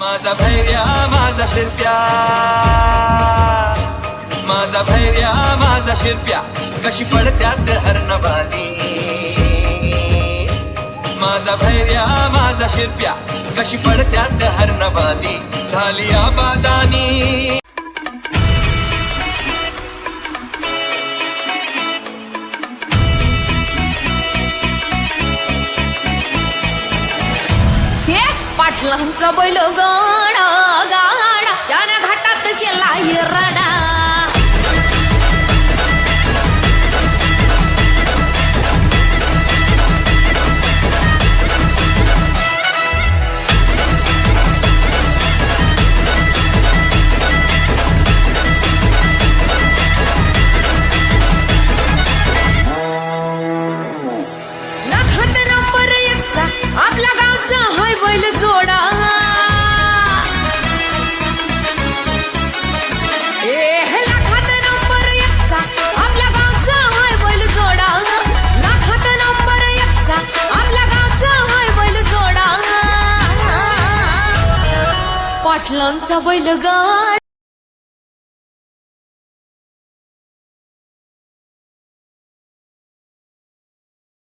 माझा भैर्या माझा शिरप्या. माझा भैर्या माझा शिरप्या. कशी पडत्यात हरणबाली माझा भैर्या माझा शिरप्या. कशी पडत्यात हरणबाली পাটলাম বইল গড়া पाटलांचा बैल गाड